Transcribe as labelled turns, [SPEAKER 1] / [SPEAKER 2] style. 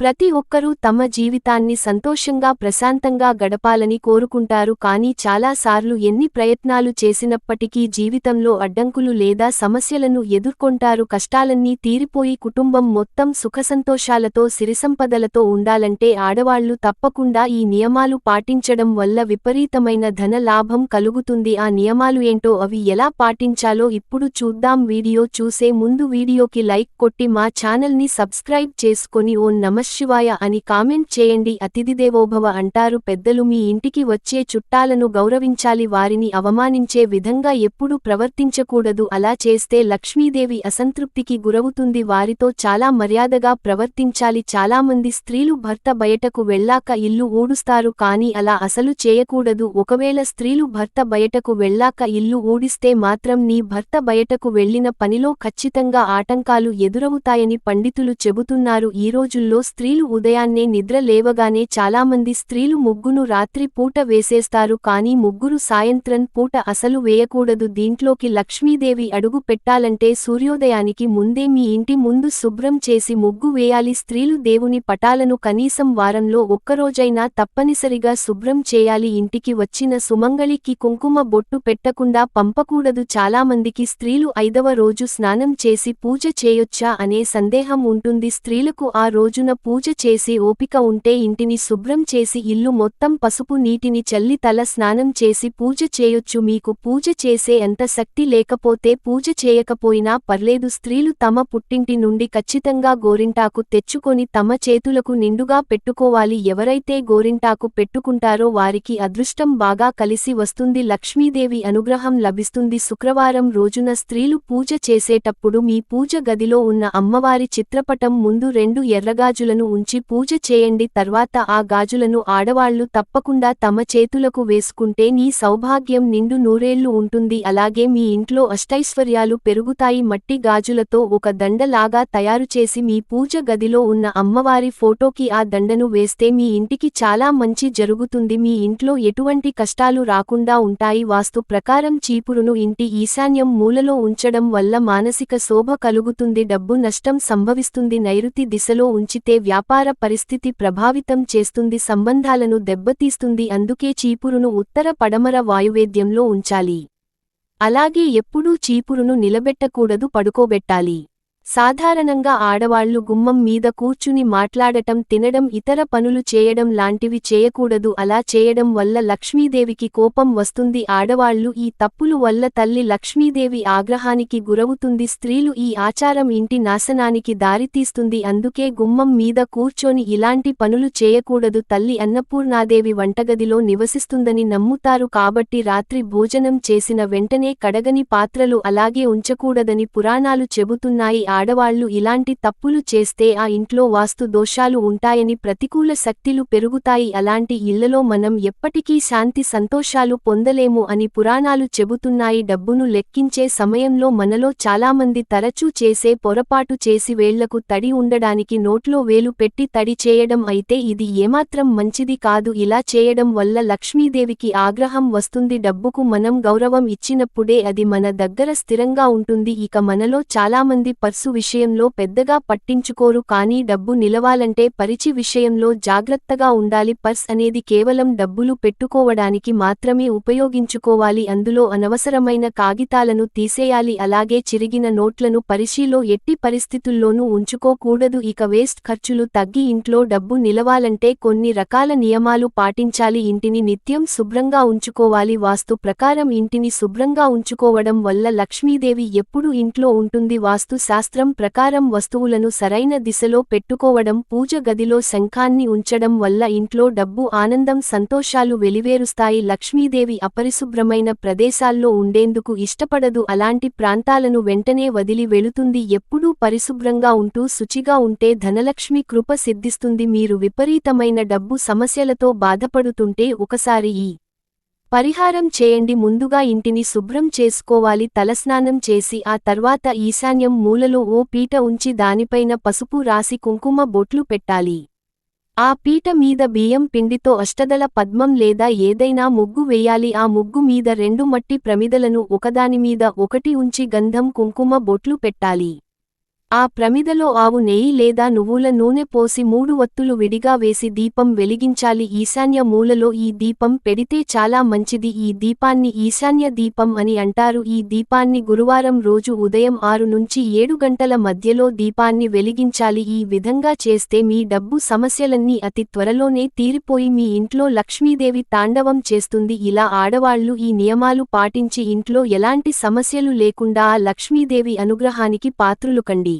[SPEAKER 1] ప్రతి ఒక్కరూ తమ జీవితాన్ని సంతోషంగా ప్రశాంతంగా గడపాలని కోరుకుంటారు కానీ చాలాసార్లు ఎన్ని ప్రయత్నాలు చేసినప్పటికీ జీవితంలో అడ్డంకులు లేదా సమస్యలను ఎదుర్కొంటారు కష్టాలన్నీ తీరిపోయి కుటుంబం మొత్తం సుఖసంతోషాలతో సిరిసంపదలతో ఉండాలంటే ఆడవాళ్ళు తప్పకుండా ఈ నియమాలు పాటించడం వల్ల విపరీతమైన ధన లాభం కలుగుతుంది. ఆ నియమాలు ఏంటో అవి ఎలా పాటించాలో ఇప్పుడు చూద్దాం. వీడియో చూసే ముందు వీడియోకి లైక్ కొట్టి మా ఛానల్ని సబ్స్క్రైబ్ చేసుకొని ఓ నమశివాయ అని కామెంట్ చేయండి. అతిథిదేవోభవ అంటారు పెద్దలు మీ ఇంటికి వచ్చే చుట్టాలను గౌరవించాలి. వారిని అవమానించే విధంగా ఎప్పుడూ ప్రవర్తించకూడదు. అలా చేస్తే లక్ష్మీదేవి అసంతృప్తికి గురవుతుంది. వారితో చాలా మర్యాదగా ప్రవర్తించాలి. చాలామంది స్త్రీలు భర్త బయటకు వెళ్ళాక ఇల్లు ఊడుస్తారు. కానీ అలా అసలు చేయకూడదు. ఒకవేళ స్త్రీలు భర్త బయటకు వెళ్ళాక ఇల్లు ఊడిస్తే మాత్రం నీ భర్త బయటకు వెళ్ళిన పనిలో ఖచ్చితంగా ఆటంకాలు ఎదురవుతాయని పండితులు చెబుతున్నారు. ఈ రోజుల్లో స్త్రీలు ఉదయాన్నే నిద్ర లేవగానే చాలామంది స్త్రీలు ముగ్గును రాత్రి పూట వేసేస్తారు కానీ ముగ్గురు సాయంత్రం పూట అసలు వేయకూడదు. దీంట్లోకి లక్ష్మీదేవి అడుగు పెట్టాలంటే సూర్యోదయానికి ముందే మీ ఇంటి ముందు శుభ్రం చేసి ముగ్గు వేయాలి. స్త్రీలు దేవుని పటాలను కనీసం వారంలో ఒక్కరోజైనా తప్పనిసరిగా శుభ్రం చేయాలి. ఇంటికి వచ్చిన సుమంగళికి కుంకుమ బొట్టు పెట్టకుండా పంపకూడదు. చాలామందికి స్త్రీలు ఐదవ రోజు స్నానం చేసి పూజ చేయొచ్చా అనే సందేహం ఉంటుంది. స్త్రీలకు ఆ రోజున పూజ చేసి ఓపిక ఉంటే ఇంటిని శుభ్రం చేసి ఇల్లు మొత్తం పసుపు నీటిని చల్లి తల స్నానం చేసి పూజ చేయొచ్చు. మీకు పూజ చేసే ఎంత శక్తి లేకపోతే పూజ చేయకపోయినా పర్లేదు. స్త్రీలు తమ పుట్టింటి నుండి ఖచ్చితంగా గోరింటాకు తెచ్చుకొని తమ చేతులకు నిండుగా పెట్టుకోవాలి. ఎవరైతే గోరింటాకు పెట్టుకుంటారో వారికి అదృష్టం బాగా కలిసి వస్తుంది. లక్ష్మీదేవి అనుగ్రహం లభిస్తుంది. శుక్రవారం రోజున స్త్రీలు పూజ చేసేటప్పుడు మీ పూజ గదిలో ఉన్న అమ్మవారి చిత్రపటం ముందు రెండు ఎర్రగాజుల గాజులను ఉంచి పూజ చేయండి. తర్వాత ఆ గాజులను ఆడవాళ్ళు తప్పకుండా తమ చేతులకు వేసుకుంటే నీ సౌభాగ్యం నిండు నూరేళ్ళు ఉంటుంది. అలాగే మీ ఇంట్లో అష్టైశ్వర్యాలు పెరుగుతాయి. మట్టి గాజులతో ఒక దండలాగా తయారుచేసి మీ పూజ గదిలో ఉన్న అమ్మవారి ఫోటోకి ఆ దండను వేస్తే మీ ఇంటికి చాలా మంచి జరుగుతుంది. మీ ఇంట్లో ఎటువంటి కష్టాలు రాకుండా ఉంటాయి. వాస్తు ప్రకారం చీపురును ఇంటి ఈశాన్యం మూలలో ఉంచడం వల్ల మానసిక శోభ కలుగుతుంది. డబ్బు నష్టం సంభవిస్తుంది. నైరుతి దిశలో ఉంచితే వ్యాపార పరిస్థితి ప్రభావితం చేస్తుంది సంబంధాలను దెబ్బతీస్తుంది. అందుకే చీపురును ఉత్తర పడమర వాయువేద్యంలో ఉంచాలి. అలాగే ఎప్పుడూ చీపురును నిలబెట్టకూడదు పడుకోబెట్టాలి. సాధారణంగా ఆడవాళ్ళు గుమ్మం మీద కూర్చుని మాట్లాడటం తినడం ఇతర పనులు చేయడం లాంటివి చేయకూడదు. అలా చేయడం వల్ల లక్ష్మీదేవికి కోపం వస్తుంది. ఆడవాళ్ళు ఈ తప్పులు వల్ల తల్లి లక్ష్మీదేవి ఆగ్రహానికి గురవుతుంది. స్త్రీలు ఈ ఆచారం ఇంటి నాశనానికి దారితీస్తుంది. అందుకే గుమ్మం మీద కూర్చొని ఇలాంటి పనులు చేయకూడదు. తల్లి అన్నపూర్ణాదేవి వంటగదిలో నివసిస్తుందని నమ్ముతారు కాబట్టి రాత్రి భోజనం చేసిన వెంటనే కడగని పాత్రలు అలాగే ఉంచకూడదని పురాణాలు చెబుతున్నాయి. ఆడవాళ్ళు ఇలాంటి తప్పులు చేస్తే ఆ ఇంట్లో వాస్తు దోషాలు ఉంటాయని ప్రతికూల శక్తిలు పెరుగుతాయి. అలాంటి ఇళ్ళలో మనం ఎప్పటికీ శాంతి సంతోషాలు పొందలేము అని పురాణాలు చెబుతున్నాయి. డబ్బును లెక్కించే సమయంలో మనలో చాలామంది తరచూ చేసే పొరపాటు చేసి వేళ్ళకు తడి ఉండడానికి నోట్లో వేలు పెట్టి తడి చేయడం అయితే ఇది ఏమాత్రం మంచిది కాదు. ఇలా చేయడం వల్ల లక్ష్మీదేవికి ఆగ్రహం వస్తుంది. డబ్బుకు మనం గౌరవం ఇచ్చినప్పుడే అది మన దగ్గర స్థిరంగా ఉంటుంది. ఇక మనలో చాలామంది పర్సు విషయంలో పెద్దగా పట్టించుకోరు కానీ డబ్బు నిలవాలంటే పరిచి విషయంలో జాగ్రత్తగా ఉండాలి. పర్స్ అనేది కేవలం డబ్బులు పెట్టుకోవడానికి మాత్రమే ఉపయోగించుకోవాలి. అందులో అనవసరమైన కాగితాలను తీసేయాలి. అలాగే చిరిగిన నోట్లను పరిశీలో ఎట్టి పరిస్థితుల్లోనూ ఉంచుకోకూడదు. ఇక వేస్ట్ ఖర్చులు తగ్గి ఇంట్లో డబ్బు నిలవాలంటే కొన్ని రకాల నియమాలు పాటించాలి. ఇంటిని నిత్యం శుభ్రంగా ఉంచుకోవాలి. వాస్తు ప్రకారం ఇంటిని శుభ్రంగా ఉంచుకోవడం వల్ల లక్ష్మీదేవి ఎప్పుడు ఇంట్లో ఉంటుంది. వాస్తు శాస్త్రం ప్రకారం వస్తువులను సరైన దిశలో పెట్టుకోవడం పూజ గదిలో శంఖాన్ని ఉంచడం వల్ల ఇంట్లో డబ్బు ఆనందం సంతోషాలు వెలివేరుస్తాయి. లక్ష్మీదేవి అపరిశుభ్రమైన ప్రదేశాల్లో ఉండేందుకు ఇష్టపడదు. అలాంటి ప్రాంతాలను వెంటనే వదిలి వెళుతుంది. ఎప్పుడూ పరిశుభ్రంగా ఉంటూ శుచిగా ఉంటే ధనలక్ష్మి కృప సిద్ధిస్తుంది. మీరు విపరీతమైన డబ్బు సమస్యలతో బాధపడుతుంటే ఒకసారి ఈ పరిహారం చేయండి ముందుగా ఇంటిని శుభ్రం చేసుకోవాలి తలస్నానం చేసి ఆ తర్వాత ఈశాన్యం మూలలో ఓ పీట ఉంచి దానిపైన పసుపు రాసి కుంకుమ బొట్లు పెట్టాలి. ఆ పీట మీద బియ్యం పిండితో అష్టదళ పద్మం లేదా ఏదైనా ముగ్గు వేయాలి. ఆ ముగ్గు మీద రెండు మట్టి ప్రమిదలను ఒకదానిమీద ఒకటి ఉంచి గంధం కుంకుమ బొట్లు పెట్టాలి. ఆ ప్రమిదలో ఆవు నెయ్యి లేదా నువ్వుల నూనె పోసి మూడు ఒత్తులు విడిగా వేసి దీపం వెలిగించాలి. ఈశాన్య మూలలో ఈ దీపం పెడితే చాలా మంచిది. ఈ దీపాన్ని ఈశాన్య దీపం అని అంటారు. ఈ దీపాన్ని గురువారం రోజు ఉదయం ఆరు నుంచి ఏడు గంటల మధ్యలో దీపాన్ని వెలిగించాలి. ఈ విధంగా చేస్తే మీ డబ్బు సమస్యలన్నీ అతి త్వరలోనే తీరిపోయి మీ ఇంట్లో లక్ష్మీదేవి తాండవం చేస్తుంది. ఇలా ఆడవాళ్ళు ఈ నియమాలు పాటించి ఇంట్లో ఎలాంటి సమస్యలు లేకుండా ఆ లక్ష్మీదేవి అనుగ్రహానికి పాత్రులు కండి.